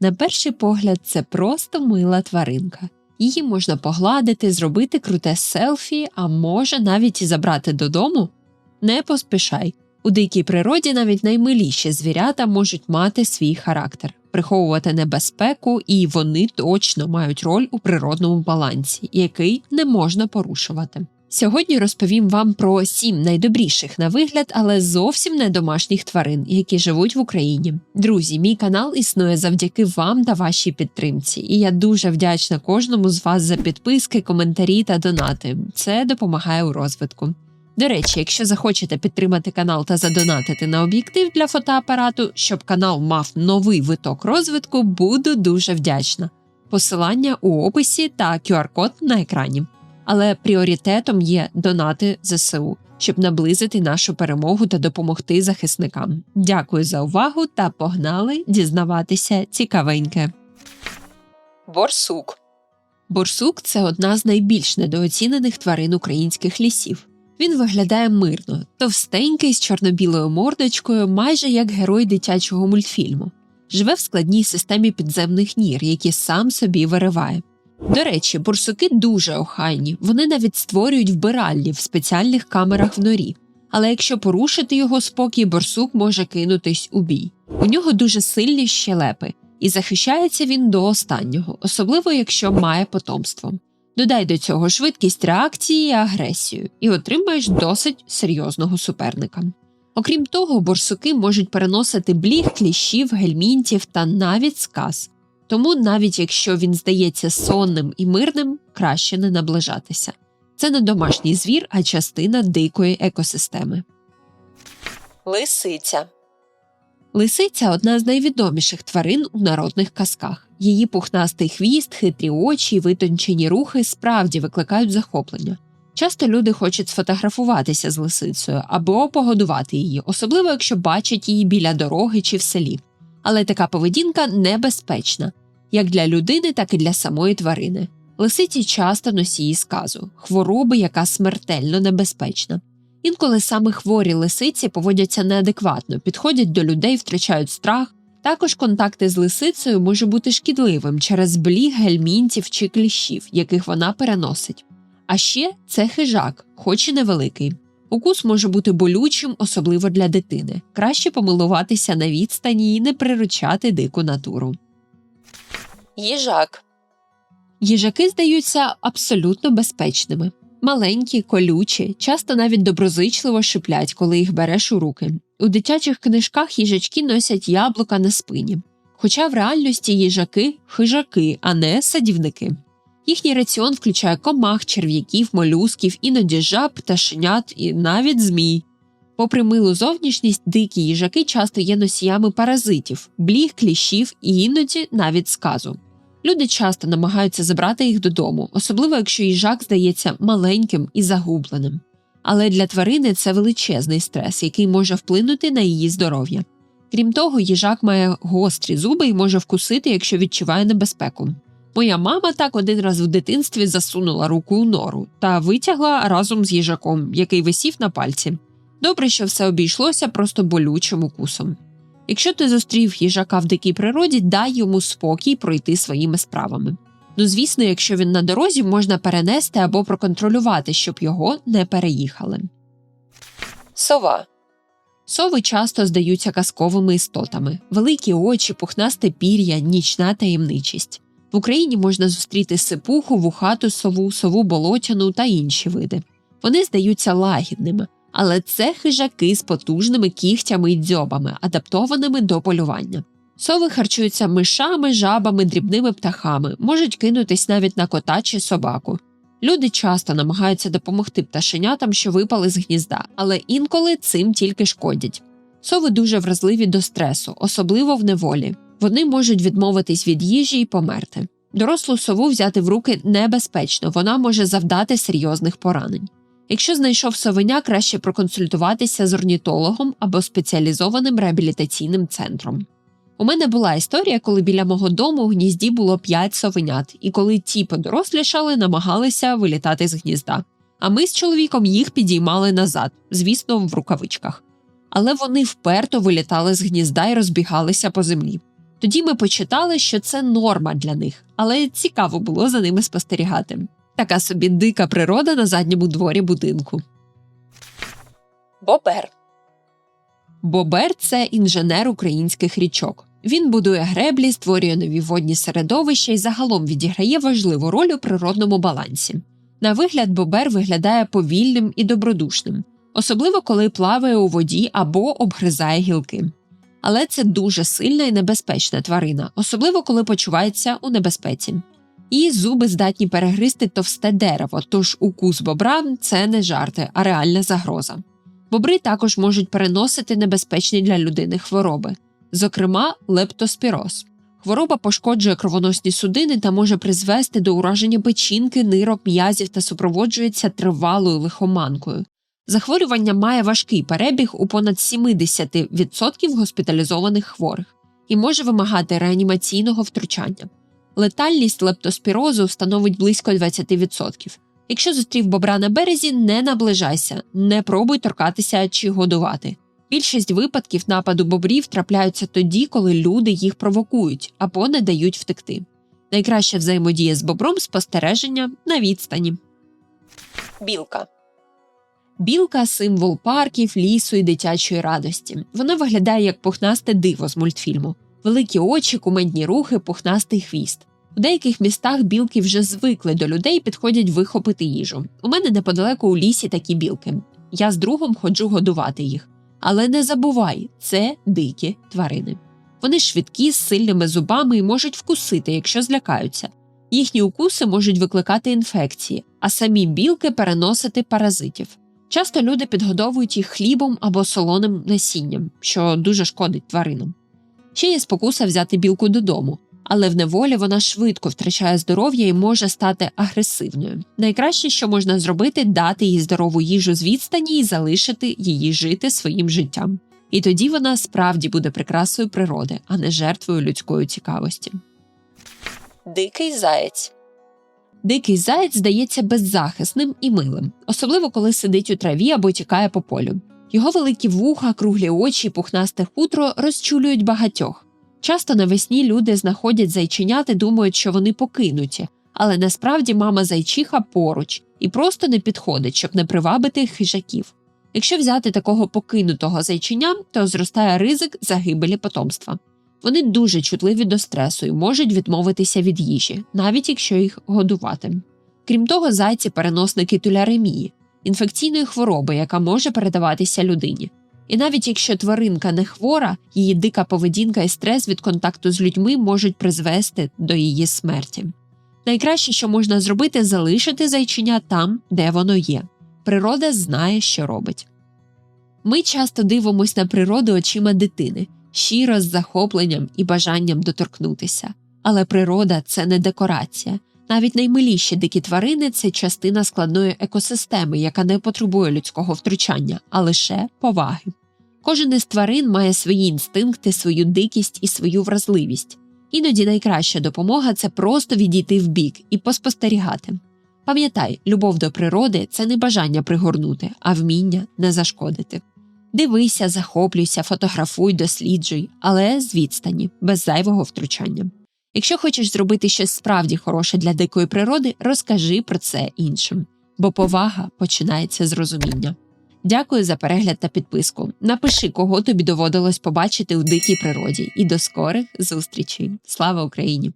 На перший погляд, це просто мила тваринка. Її можна погладити, зробити круте селфі, а може навіть і забрати додому. Не поспішай. У дикій природі навіть наймиліші звірята можуть мати свій характер, приховувати небезпеку, і вони точно мають роль у природному балансі, який не можна порушувати. Сьогодні розповім вам про сім найдобріших на вигляд, але зовсім не домашніх тварин, які живуть в Україні. Друзі, мій канал існує завдяки вам та вашій підтримці, і я дуже вдячна кожному з вас за підписки, коментарі та донати. Це допомагає у розвитку. До речі, якщо захочете підтримати канал та задонатити на об'єктив для фотоапарату, щоб канал мав новий виток розвитку, буду дуже вдячна. Посилання у описі та QR-код на екрані. Але пріоритетом є донати ЗСУ, щоб наблизити нашу перемогу та допомогти захисникам. Дякую за увагу та погнали дізнаватися цікавеньке. Борсук Борсук це одна з найбільш недооцінених тварин українських лісів. Він виглядає мирно, товстенький з чорно-білою мордочкою, майже як герой дитячого мультфільму. Живе в складній системі підземних нір, які сам собі вириває. До речі, борсуки дуже охайні, вони навіть створюють вбиральні в спеціальних камерах в норі. Але якщо порушити його спокій, борсук може кинутись у бій. У нього дуже сильні щелепи, і захищається він до останнього, особливо якщо має потомство. Додай до цього швидкість реакції і агресію, і отримаєш досить серйозного суперника. Окрім того, борсуки можуть переносити бліг, кліщів, гельмінтів та навіть сказ. Тому, навіть якщо він здається сонним і мирним, краще не наближатися. Це не домашній звір, а частина дикої екосистеми. Лисиця Лисиця одна з найвідоміших тварин у народних казках. Її пухнастий хвіст, хитрі очі і витончені рухи справді викликають захоплення. Часто люди хочуть сфотографуватися з лисицею або погодувати її, особливо якщо бачать її біля дороги чи в селі. Але така поведінка небезпечна як для людини, так і для самої тварини. Лисиці часто носії сказу, хвороби, яка смертельно небезпечна. Інколи саме хворі лисиці поводяться неадекватно, підходять до людей, втрачають страх. Також контакти з лисицею може бути шкідливим через бліг гельмінтів чи кліщів, яких вона переносить. А ще це хижак, хоч і невеликий. Укус може бути болючим, особливо для дитини. Краще помилуватися на відстані і не приручати дику натуру. Їжак Їжаки здаються абсолютно безпечними. Маленькі, колючі, часто навіть доброзичливо шиплять, коли їх береш у руки. У дитячих книжках їжачки носять яблука на спині. Хоча в реальності їжаки хижаки, а не садівники. Їхній раціон включає комах, черв'яків, молюсків, іноді жаб, пташенят і навіть змій. Попри милу зовнішність, дикі їжаки часто є носіями паразитів, бліг, кліщів і іноді навіть сказу. Люди часто намагаються забрати їх додому, особливо якщо їжак здається маленьким і загубленим. Але для тварини це величезний стрес, який може вплинути на її здоров'я. Крім того, їжак має гострі зуби і може вкусити, якщо відчуває небезпеку. Моя мама так один раз в дитинстві засунула руку у нору та витягла разом з їжаком, який висів на пальці. Добре, що все обійшлося просто болючим укусом. Якщо ти зустрів їжака в дикій природі, дай йому спокій пройти своїми справами. Ну, звісно, якщо він на дорозі, можна перенести або проконтролювати, щоб його не переїхали. Сова Сови часто здаються казковими істотами великі очі, пухнасте пір'я, нічна таємничість. В Україні можна зустріти сипуху, вухату сову, сову болотяну та інші види. Вони здаються лагідними, але це хижаки з потужними кігтями й дзьобами, адаптованими до полювання. Сови харчуються мишами, жабами, дрібними птахами, можуть кинутись навіть на кота чи собаку. Люди часто намагаються допомогти пташенятам, що випали з гнізда, але інколи цим тільки шкодять. Сови дуже вразливі до стресу, особливо в неволі. Вони можуть відмовитись від їжі і померти. Дорослу сову взяти в руки небезпечно, вона може завдати серйозних поранень. Якщо знайшов совеня, краще проконсультуватися з орнітологом або спеціалізованим реабілітаційним центром. У мене була історія, коли біля мого дому в гнізді було 5 совенят, і коли ті подорослішали, намагалися вилітати з гнізда. А ми з чоловіком їх підіймали назад, звісно, в рукавичках. Але вони вперто вилітали з гнізда і розбігалися по землі. Тоді ми почитали, що це норма для них, але цікаво було за ними спостерігати. Така собі дика природа на задньому дворі будинку. Бобер Бобер це інженер українських річок. Він будує греблі, створює нові водні середовища і загалом відіграє важливу роль у природному балансі. На вигляд, бобер виглядає повільним і добродушним, особливо коли плаває у воді або обгризає гілки. Але це дуже сильна і небезпечна тварина, особливо коли почувається у небезпеці. Її зуби здатні перегризти товсте дерево, тож укус бобра це не жарти, а реальна загроза. Бобри також можуть переносити небезпечні для людини хвороби, зокрема лептоспіроз. Хвороба пошкоджує кровоносні судини та може призвести до ураження печінки, нирок, м'язів та супроводжується тривалою лихоманкою. Захворювання має важкий перебіг у понад 70% госпіталізованих хворих і може вимагати реанімаційного втручання. Летальність лептоспірозу становить близько 20%. Якщо зустрів бобра на березі, не наближайся, не пробуй торкатися чи годувати. Більшість випадків нападу бобрів трапляються тоді, коли люди їх провокують або не дають втекти. Найкраща взаємодія з бобром спостереження на відстані. Білка Білка символ парків, лісу і дитячої радості. Вона виглядає як пухнасте диво з мультфільму, великі очі, кумедні рухи, пухнастий хвіст. У деяких містах білки вже звикли до людей і підходять вихопити їжу. У мене неподалеку у лісі такі білки. Я з другом ходжу годувати їх. Але не забувай, це дикі тварини. Вони швидкі, з сильними зубами і можуть вкусити, якщо злякаються. Їхні укуси можуть викликати інфекції, а самі білки переносити паразитів. Часто люди підгодовують їх хлібом або солоним насінням, що дуже шкодить тваринам. Ще є спокуса взяти білку додому, але в неволі вона швидко втрачає здоров'я і може стати агресивною. Найкраще, що можна зробити, дати їй здорову їжу з відстані і залишити її жити своїм життям. І тоді вона справді буде прикрасою природи, а не жертвою людської цікавості. Дикий заєць Дикий заєць здається беззахисним і милим, особливо коли сидить у траві або тікає по полю. Його великі вуха, круглі очі і пухнасте хутро розчулюють багатьох. Часто навесні люди знаходять зайченят і думають, що вони покинуті, але насправді мама зайчиха поруч і просто не підходить, щоб не привабити хижаків. Якщо взяти такого покинутого зайчиня, то зростає ризик загибелі потомства. Вони дуже чутливі до стресу і можуть відмовитися від їжі, навіть якщо їх годувати. Крім того, зайці переносники туляремії, інфекційної хвороби, яка може передаватися людині. І навіть якщо тваринка не хвора, її дика поведінка і стрес від контакту з людьми можуть призвести до її смерті. Найкраще, що можна зробити, залишити зайчиня там, де воно є. Природа знає, що робить. Ми часто дивимося на природу очима дитини, щиро з захопленням і бажанням доторкнутися. Але природа це не декорація. Навіть наймиліші дикі тварини це частина складної екосистеми, яка не потребує людського втручання, а лише поваги. Кожен із тварин має свої інстинкти, свою дикість і свою вразливість. Іноді найкраща допомога це просто відійти вбік і поспостерігати. Пам'ятай, любов до природи це не бажання пригорнути, а вміння не зашкодити. Дивися, захоплюйся, фотографуй, досліджуй, але з відстані, без зайвого втручання. Якщо хочеш зробити щось справді хороше для дикої природи, розкажи про це іншим, бо повага починається з розуміння. Дякую за перегляд та підписку. Напиши, кого тобі доводилось побачити у дикій природі, і до скорих зустрічей. Слава Україні!